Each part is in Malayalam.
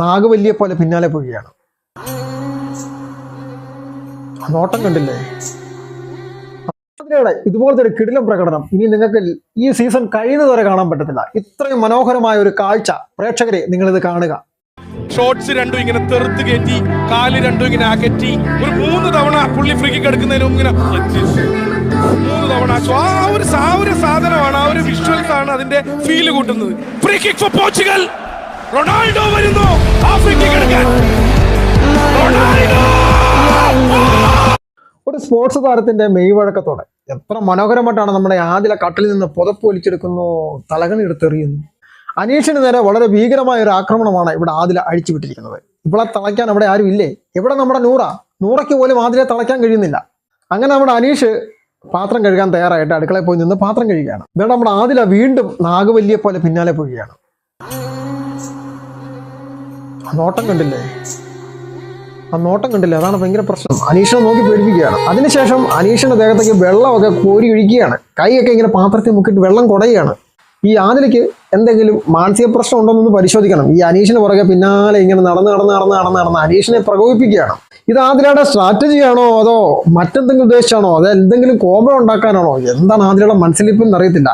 നാഗവല്ലിയെ പോലെ പിന്നാലെ പോവുകയാണ്. നോട്ടം കണ്ടില്ലേ? അതിനിടെ ഇതുപോലത്തെ ഒരു കിടിലം പ്രകടനം ഇനി നിങ്ങൾക്ക് ഈ സീസൺ കഴിയുന്നതുവരെ കാണാൻ പറ്റത്തില്ല. ഇത്രയും മനോഹരമായ ഒരു കാഴ്ച പ്രേക്ഷകരെ ഇത് കാണുക. ഷോർട്സ് രണ്ടും ഇങ്ങനെ തെറുത്ത് കയറ്റി കാൽ രണ്ടും ഇങ്ങനെ അകറ്റി. ഒരു മൂന്ന് തവണ പുള്ളി ഫ്രീ കിക്ക് എടുക്കുന്നതിന് ഇങ്ങനെ മൂന്ന് തവണ. ആ ഒരു ആ ഒരു സാധനമാണ് ആ ഒരു വിഷ്വൽസ് ആണ് അതിന്റെ ഫീൽ കൂട്ടുന്നത്. Free kick for Portugal Ronaldo വരുന്നു. ഒരു സ്പോർട്സ് താരത്തിന്റെ മെയ് വഴക്കത്തോടെ എത്ര മനോഹരമായിട്ടാണ് നമ്മുടെ ആദില കട്ടിൽ നിന്ന് പുതപ്പ് വലിച്ചെടുക്കുന്നു തലകണി എടുത്തെറിയുന്നു. അനീഷിന് നേരെ വളരെ ഭീകരമായ ഒരു ആക്രമണമാണ് ഇവിടെ ആദില അഴിച്ചുവിട്ടിരിക്കുന്നത്. ഇവിടെ തളയ്ക്കാൻ അവിടെ ആരും ഇല്ലേ? ഇവിടെ നമ്മുടെ നൂറ? നൂറയ്ക്ക് പോലും ആദിലെ തളയ്ക്കാൻ കഴിയുന്നില്ല. അങ്ങനെ നമ്മുടെ അനീഷ് പാത്രം കഴുകാൻ തയ്യാറായിട്ട് അടുക്കളയിൽ പോയി നിന്ന് പാത്രം കഴുകുകയാണ്. ഇവിടെ നമ്മുടെ ആദില വീണ്ടും നാഗവല്ലിയെ പോലെ പിന്നാലെ പോവുകയാണ്. നോട്ടം കണ്ടില്ലേ? ആ നോട്ടം കണ്ടില്ല? അതാണ് ഭയങ്കര പ്രശ്നം. അനീഷിനെ നോക്കി പേടിപ്പിക്കുകയാണ്. അതിനുശേഷം അനീഷിന്റെ ദേഹത്തേക്ക് വെള്ളമൊക്കെ കോരി ഒഴിക്കുകയാണ്. കൈയൊക്കെ ഇങ്ങനെ പാത്രത്തിൽ മുക്കിയിട്ട് വെള്ളം കുടയുകയാണ്. ഈ ആദിലയ്ക്ക് എന്തെങ്കിലും മാനസിക പ്രശ്നം ഉണ്ടോ എന്നൊന്ന് പരിശോധിക്കണം. ഈ അനീഷിന് പുറകെ പിന്നാലെ ഇങ്ങനെ നടന്ന് നടന്ന് നടന്ന് നടന്ന് നടന്ന് അനീഷിനെ പ്രകോപിപ്പിക്കുകയാണ്. ഇത് ആദിലയുടെ സ്ട്രാറ്റജിയാണോ അതോ മറ്റെന്തെങ്കിലും ഉദ്ദേശിച്ചാണോ? അതോ എന്തെങ്കിലും കോമ ഉണ്ടാക്കാനാണോ? എന്താണ് ആദിലയുടെ മനസ്സിലിപ്പ് എന്നറിയത്തില്ല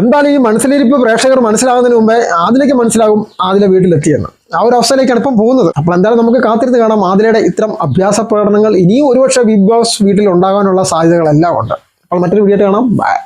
എന്താണ് ഈ മനസ്സിലിരിപ്പ് പ്രേക്ഷകർ മനസ്സിലാകുന്നതിന് മുമ്പേ ആദിലേക്ക് മനസ്സിലാകും ആദില വീട്ടിലെത്തിയെന്ന്. ആ ഒരു അവസ്ഥയിലേക്കാണ് ഇപ്പം പോകുന്നത്. അപ്പോൾ എന്തായാലും നമുക്ക് കാത്തിരുന്ന് കാണാം ആദിലയുടെ ഇത്തരം അഭ്യാസ പ്രകടനങ്ങൾ. ഇനിയും ഒരുപക്ഷെ ബിഗ് ബോസ് വീട്ടിൽ ഉണ്ടാകാനുള്ള സാധ്യതകളെല്ലാം ഉണ്ട്. അപ്പോൾ മറ്റൊരു വീഡിയോ കാണാം. ബൈ